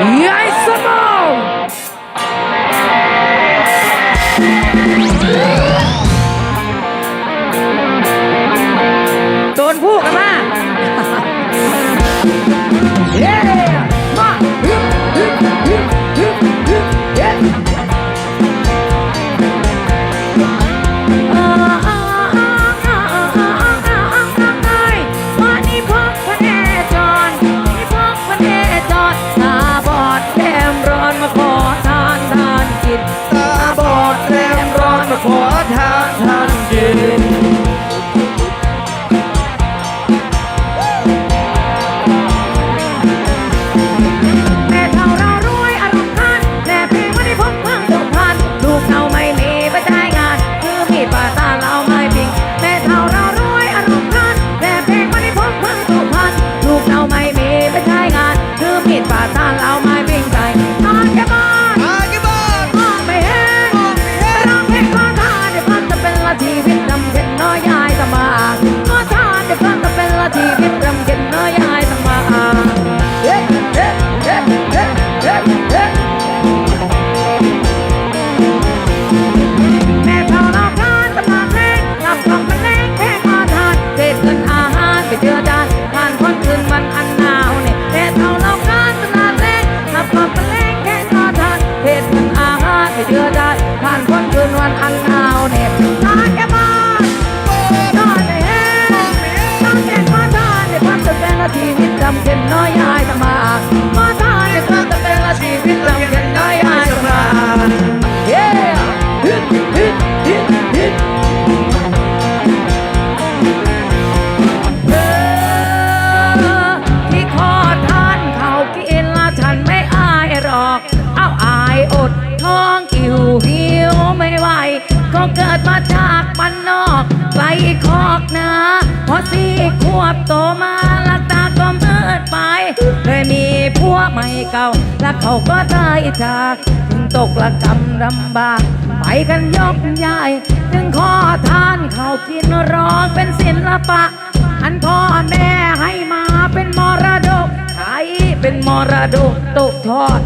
哎。 บโตมาลักตาก็เมิดไปเคยมีผัวใหม่เก่าแล้วเขาก็ตายจากถึงตกละกำลำบากไปกันยกใหญ่ถึงขอทานเขากินร้องเป็นศิลปะ อันพ่อแม่ให้มาเป็นมรดกขายเป็นมรดกตกทอด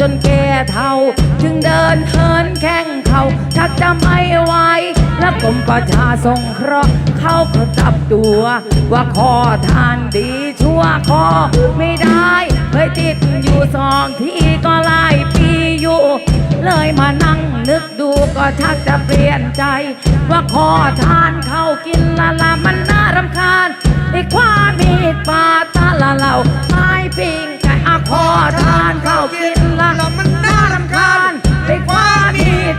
จนแก่เท่า จึงเดินเหินแข้งเขาชักจะไม่ไหวและกรมประชาสงเคราะห์เขาก็จับตัว ว่าขอทานดีชั่วคอไม่ได้เคยติดอยู่สองที่ก็หลายปีอยู่ เลยมานั่งนึกดูก็ชักจะเปลี่ยนใจ ว่าขอทานเขากินละละมันน่ารำคาญไอ้ความมีดปาตาละเหล่าไม้ปิงไก่อะคอทานเขากิน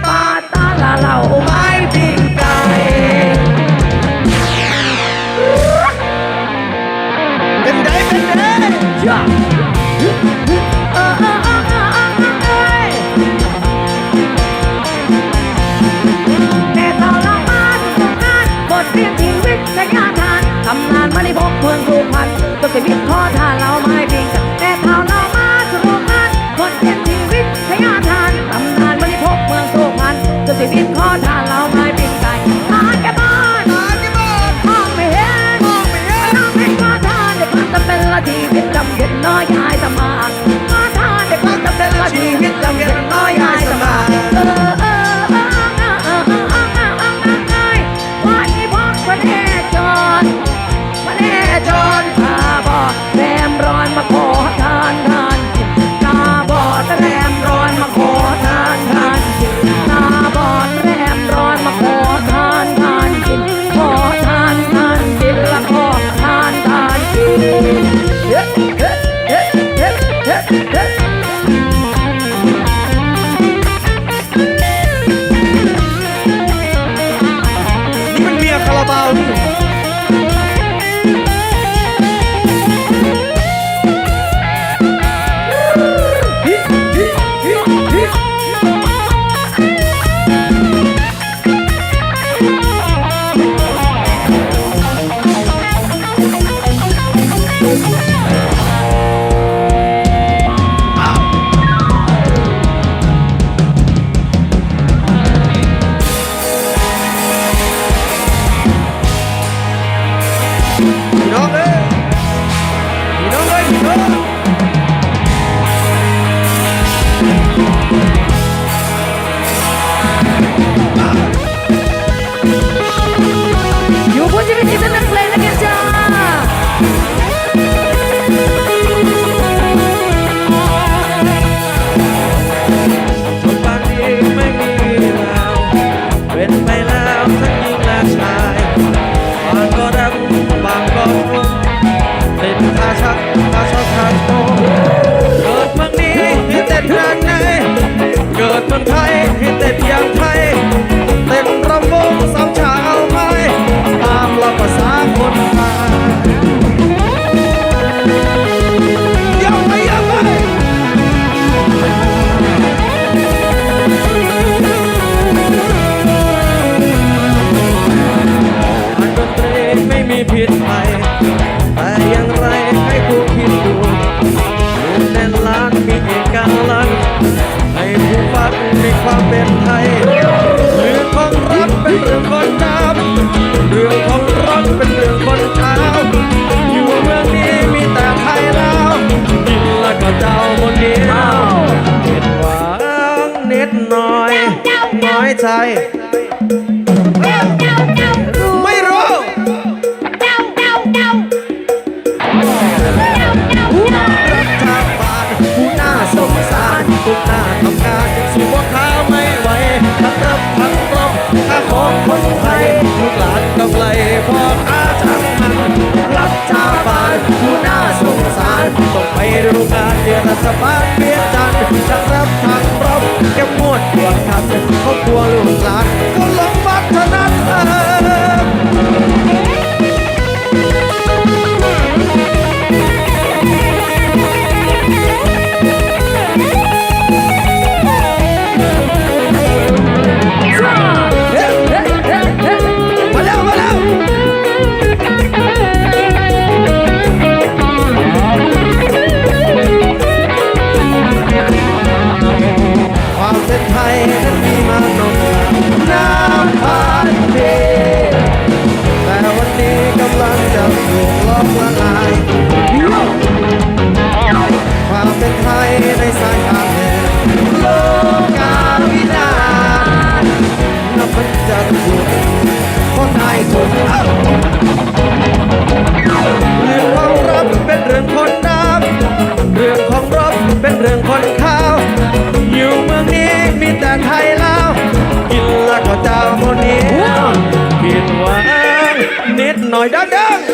ปาตาลาเหล่าไม้ปิ้งไก่เป็นไงเป็นไงจ้าทำงานมาในพกเมืองผูกพันต้องเคยวิเคราะห์ถ้าเราไม่ปิ้งกัน สิบิดขอทานเราไหม เป็นไทยหรือของรักเป็นเรื่องคนน้ำเรื่องของรักเป็นเรื่องคนเช้าอยู่เมืองนี้มีแต่ไทยแล้วกินแล้วก็เจ้าคนเดียวเห็นหวางนิดหน่อยน้อยใจไม่รู้รักจากบ้นผู้น่าสงสารผู้น่าทำ ของคนไทยลูกหลานกำไรพ่อค้าทำงมันรัฐบานผู้น่าสงสารต้องไปดูงานเดือนสบานเปลี่ยนจันทร์ทั้งรับทางรบแก้มวดปวดขันเขากลัวลูกหลาน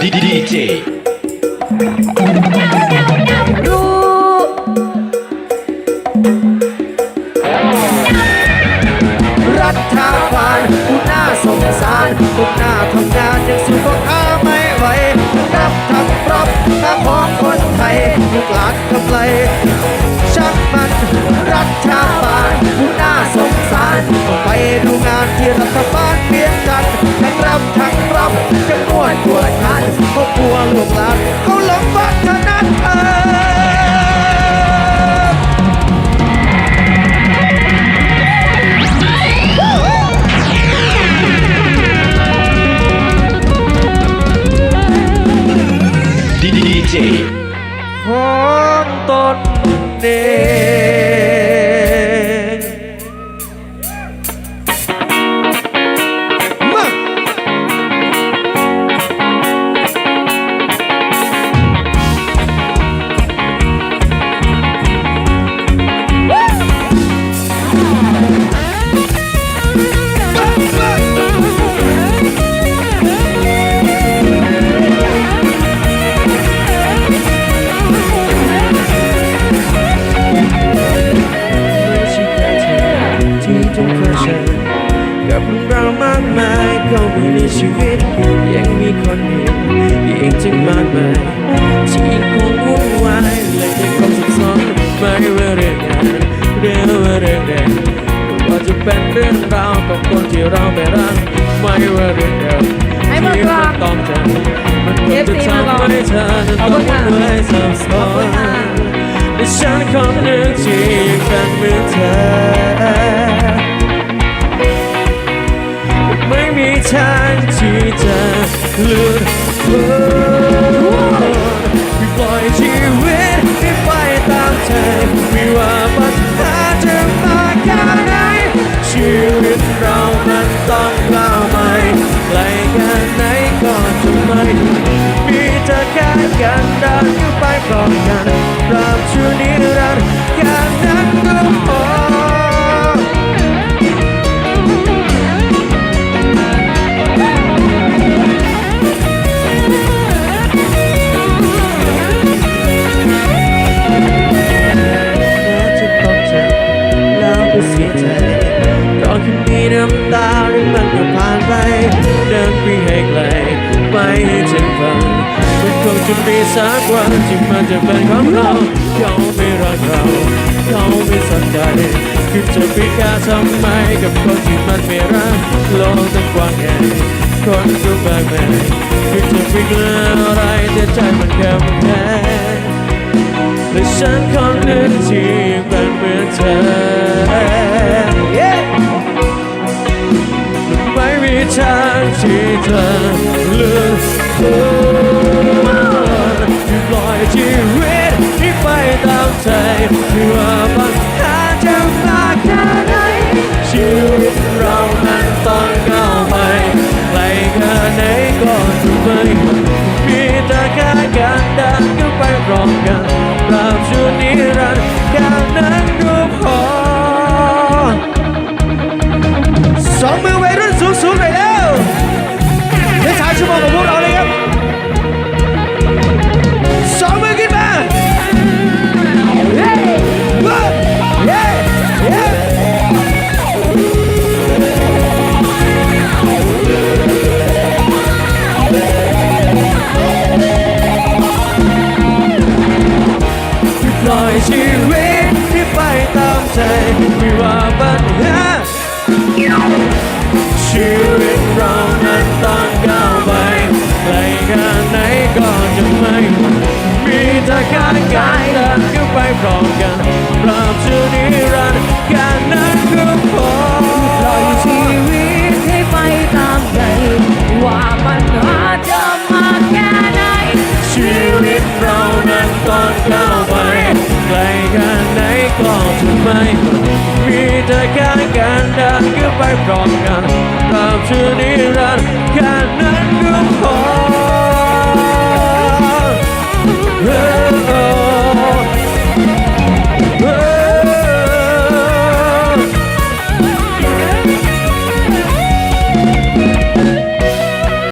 ดังๆ DJ รู้รัฐบาลผู้น่าสงสารผู้น่าทำงานยังสู้พวกข้าไม่ไหวรับทำรับข้าของคนไทยลูกหลานกำไรช่างมันรัฐบาลผู้น่าสงสารไปดูงานที่รัฐบาลเปลี่ยนจันทร์ทั้งรับทั้งรับ กลัวดปวดขันเขากลัวลูกหลานเขาหลงวัฒ ต้องเผชิญกับเรื่องราวมากมายเข้ามาในชีวิต ยังมีคนเห็นอีกจึงมากมายที่ยังคงวุ่นวายและยังคงสับสนไม่ว่าเรื่องงานเรื่องว่าเรื่องใดก็จะเป็นเรื่องราวกับคนที่เราไม่รักไม่ว่าเรื่องเดิมให้มือกลางที่มันต้องเจอมันก็จะทำให้เธอนั้นต้องวุ่นวายสับสนและฉันคนหนึ่งที่ยังเป็นเหมือนเธอ ไม่มีทางที่จะหลุดพ้นปล่อยชีวิตให้ไปตามใจไม่ว่าปัญหาจะมาแค่ไหนชีวิตเรามันต้องก้าวไปไกลแค่ไหนก็จะไม่มีเธอแค่กันเดินไปพร้อมกัน จะมีสักวันที่มันจะเป็นของเราเขาไม่รักเราเขาไม่สนใจคือจะไปแค่ทำไมกับคนที่มันไม่รักโลกตั้งกว้างใหญ่คนก็มากมาคือจะไปเกลืออะไรแต่ใจมันแค่แค่และฉันคนหนึ่งที่ยังเป็นเหมือนเธอไม่มีทางที่เธอเลือก ตามใจไม่ว่าปัญหาจะมากแค่ไหน ชีวิตเรานั้นต้องก้าวไปไกลแค่ไหนก็จะไม่มีแต่การกายเดินขึ้นไปพร้อมกันตราบจะนิรันดร์แค่นั้นก็พอปล่อยชีวิตให้ไปตามใจว่าปัญหาจะมาแค่ไหนชีวิตเรานั้นต้องก้าวไปไกลแค่ไหนก็จะไม่ หวั่นมีแต่การการเดินขึ้นไปพร้อมกันตราบจะนิรันดร์แค่นั้นก็พอ